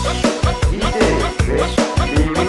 DJ Rich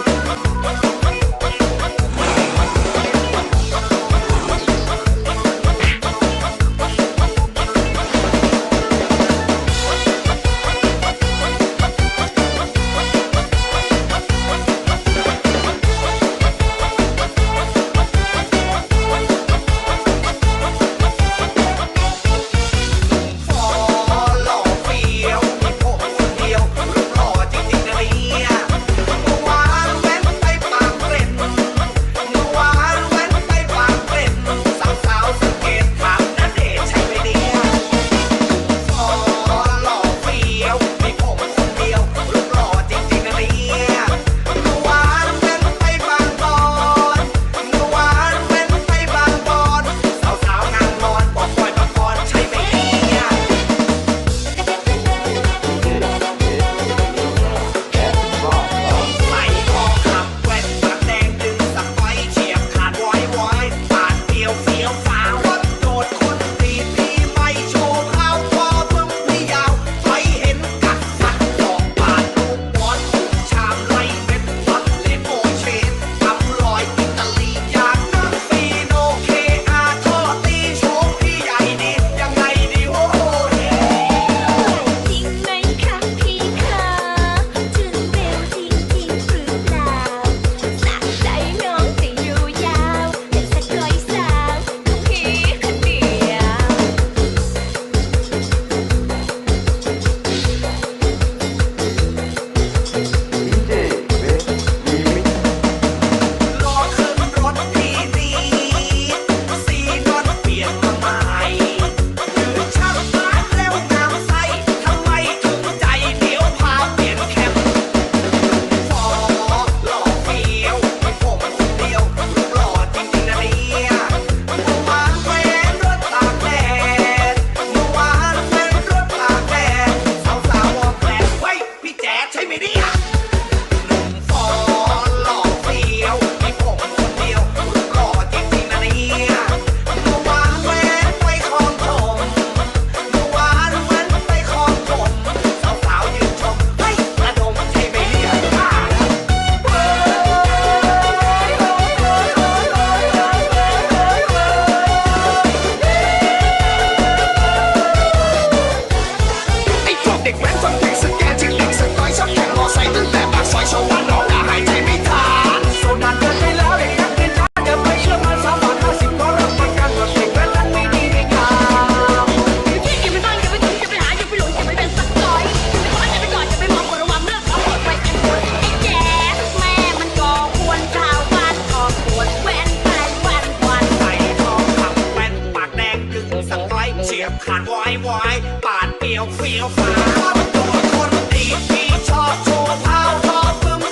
ว้ปาดเปลี่ยวเฟียวฟ้าวตัวคนตีที่ชอบโชว์เท้าชอบฟึ้ม